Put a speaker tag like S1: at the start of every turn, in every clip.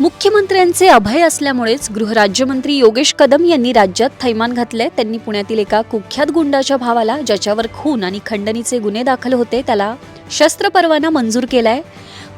S1: मुख्यमंत्र्यांचे अभय असल्यामुळेच गृहराज्यमंत्री योगेश कदम यांनी राज्यात थैमान घातले त्यांनी पुण्यातील एका कुख्यात गुंडाच्या भावाला ज्याच्यावर खून आणि खंडणीचे गुन्हे दाखल होते त्याला शस्त्र परवाना मंजूर केलाय.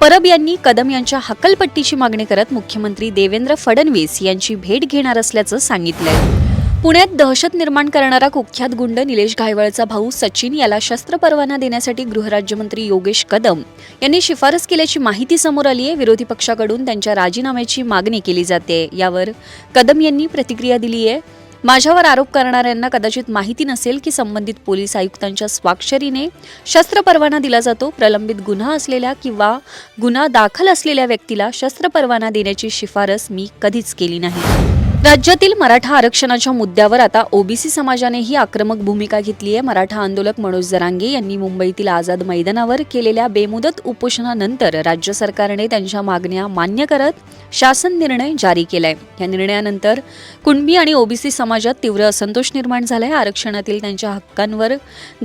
S1: परब यांनी कदम यांच्या हकलपट्टीची मागणी करत मुख्यमंत्री देवेंद्र फडणवीस यांची भेट घेणार असल्याचं सांगितलंय. पुण्यात दहशत निर्माण करणारा कुख्यात गुंड निलेश घायवळचा भाऊ सचिन याला शस्त्र परवाना देण्यासाठी गृहराज्यमंत्री योगेश कदम यांनी शिफारस केल्याची माहिती समोर आली आहे. विरोधी पक्षाकडून त्यांच्या राजीनाम्याची मागणी केली जाते. यावर कदम यांनी प्रतिक्रिया दिली आहे. माझ्यावर आरोप करणाऱ्यांना कदाचित माहिती नसेल की संबंधित पोलीस आयुक्तांच्या स्वाक्षरीने शस्त्र परवाना दिला जातो. प्रलंबित गुन्हा असलेल्या किंवा गुन्हा दाखल असलेल्या व्यक्तीला शस्त्र परवाना देण्याची शिफारस मी कधीच केली नाही. राज्यातील मराठा आरक्षणाच्या मुद्द्यावर आता ओबीसी समाजानेही आक्रमक भूमिका घेतली आहे. मराठा आंदोलक मनोज जरांगे यांनी मुंबईतील आझाद मैदानावर केलेल्या बेमुदत उपोषणानंतर राज्य सरकारने त्यांच्या मागण्या मान्य करत शासन निर्णय जारी केलाय. या निर्णयानंतर कुणबी आणि ओबीसी समाजात तीव्र असंतोष निर्माण झालाय. आरक्षणातील त्यांच्या हक्कांवर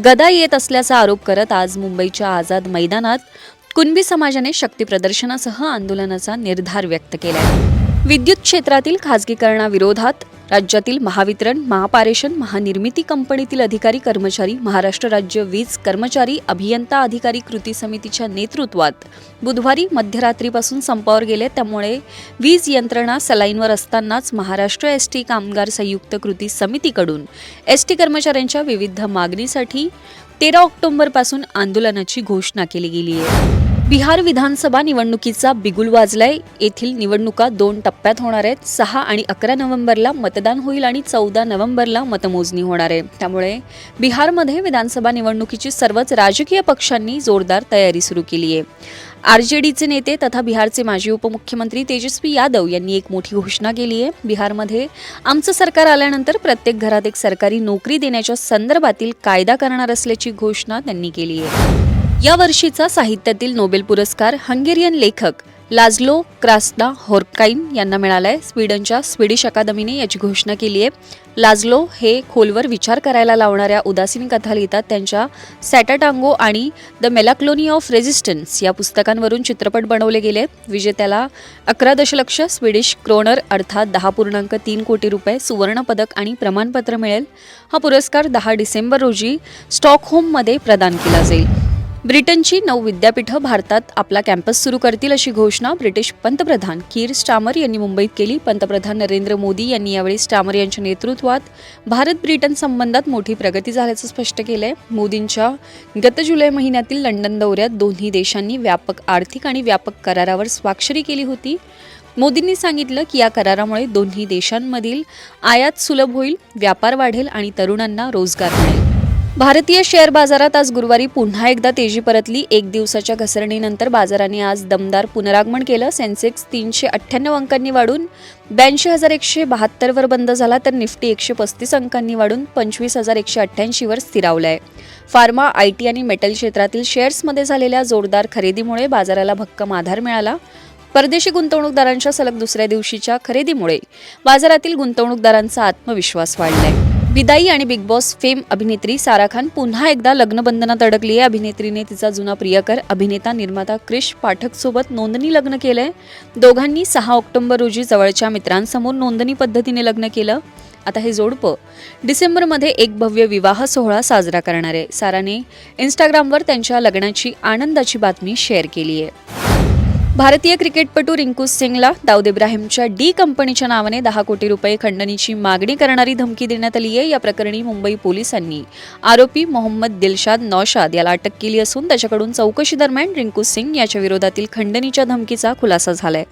S1: गदा येत असल्याचा आरोप करत आज मुंबईच्या आझाद मैदानात कुणबी समाजाने शक्तीप्रदर्शनासह आंदोलनाचा निर्धार व्यक्त केलाय. विद्युत क्षेत्रातील खाजगीकरणाविरोधात राज्यातील महावितरण महापारेषण महानिर्मिती कंपनीतील अधिकारी कर्मचारी महाराष्ट्र राज्य वीज कर्मचारी अभियंता अधिकारी कृती समितीच्या नेतृत्वात बुधवारी मध्यरात्रीपासून संपावर गेले. त्यामुळे वीज यंत्रणा सलाईनवर असतानाच महाराष्ट्र एस टी कामगार संयुक्त कृती समितीकडून एस टी कर्मचाऱ्यांच्या विविध मागणीसाठी तेरा ऑक्टोबरपासून आंदोलनाची घोषणा केली गेली आहे. बिहार विधानसभा निवडणुकीचा बिगुल वाजलाय. येथील निवडणुका दोन टप्प्यात होणार आहेत. सहा आणि अकरा नोव्हेंबरला मतदान होईल आणि चौदा नोव्हेंबरला मतमोजणी होणार आहे. त्यामुळे बिहारमध्ये विधानसभा निवडणुकीची सर्वच राजकीय पक्षांनी जोरदार तयारी सुरू केली आहे. आर जे डीचे नेते तथा बिहारचे माजी उपमुख्यमंत्री तेजस्वी यादव यांनी एक मोठी घोषणा केली आहे. बिहारमध्ये आमचं सरकार आल्यानंतर प्रत्येक घरात एक सरकारी नोकरी देण्याच्या संदर्भातील कायदा करणार असल्याची घोषणा त्यांनी केली आहे. या वर्षीचा साहित्यातील नोबेल पुरस्कार हंगेरियन लेखक लाजलो क्रास्ना होर्काईन यांना मिळालाय. स्वीडनच्या स्वीडिश अकादमीने याची घोषणा केली आहे. लाजलो हे खोलवर विचार करायला लावणाऱ्या उदासीन कथा लिहितात त्यांच्या सॅटाटांगो आणि द मेलाक्लोनी ऑफ रेझिस्टन्स या पुस्तकांवरून चित्रपट बनवले गेले. विजेत्याला अकरा दशलक्ष स्वीडिश क्रोनर अर्थात दहा पूर्णांक तीन कोटी रुपये सुवर्णपदक आणि प्रमाणपत्र मिळेल. हा पुरस्कार दहा डिसेंबर रोजी स्टॉकहोममध्ये प्रदान केला जाईल. ब्रिटनची नऊ विद्यापीठं भारतात आपला कॅम्पस सुरू करतील अशी घोषणा ब्रिटिश पंतप्रधान कीर स्टामर यांनी मुंबईत केली. पंतप्रधान नरेंद्र मोदी यांनी यावेळी स्टामर यांच्या नेतृत्वात भारत ब्रिटन संबंधात मोठी प्रगती झाल्याचं स्पष्ट केलंय. मोदींच्या गत जुलै महिन्यातील लंडन दौऱ्यात दोन्ही देशांनी व्यापक आर्थिक आणि व्यापक करारावर स्वाक्षरी केली होती. मोदींनी सांगितलं की या करारामुळे दोन्ही देशांमधील आयात सुलभ होईल व्यापार वाढेल आणि तरुणांना रोजगार मिळेल. भारतीय शेअर बाजारात आज गुरुवारी पुन्हा एकदा तेजी परतली. एक दिवसाच्या घसरणीनंतर बाजाराने आज दमदार पुनरागमन केलं. सेन्सेक्स तीनशे अठ्ठ्याण्णव अंकांनी वाढून ब्याऐंशी हजार एकशे बहात्तरवर बंद झाला तर निफ्टी एकशे पस्तीस अंकांनी वाढून पंचवीस हजार एकशे अठ्ठ्याऐंशीवर स्थिरावलाय. फार्मा आय टी आणि मेटल क्षेत्रातील शेअर्समध्ये झालेल्या जोरदार खरेदीमुळे बाजाराला भक्कम आधार मिळाला. परदेशी गुंतवणूकदारांच्या सलग दुसऱ्या दिवशीच्या खरेदीमुळे बाजारातील गुंतवणूकदारांचा आत्मविश्वास वाढलाय. विदाई आणि बिग बॉस फेम अभिनेत्री सारा खान पुन्हा एकदा लग्नबंधनात अडकली आहे. अभिनेत्रीने तिचा जुना प्रियकर अभिनेता निर्माता क्रिश पाठक सोबत नोंदणी लग्न केलंय. दोघांनी सहा ऑक्टोबर रोजी जवळच्या मित्रांसमोर नोंदणी पद्धतीने लग्न केलं. आता हे जोडपं डिसेंबरमध्ये एक भव्य विवाह सोहळा साजरा करणार आहे. साराने इंस्टाग्रामवर त्यांच्या लग्नाची आनंदाची बातमी शेअर केली आहे. भारतीय क्रिकेटपटू रिंकू सिंगला दाऊद इब्राहिमच्या डी कंपनीच्या नावाने दहा कोटी रुपये खंडणीची मागणी करणारी धमकी देण्यात आली आहे. या प्रकरणी मुंबई पोलिसांनी आरोपी मोहम्मद दिलशाद नौशाद याला अटक केली असून त्याच्याकडून चौकशी दरम्यान रिंकू सिंग याच्या विरोधातील खंडणीच्या धमकीचा खुलासा झालाय.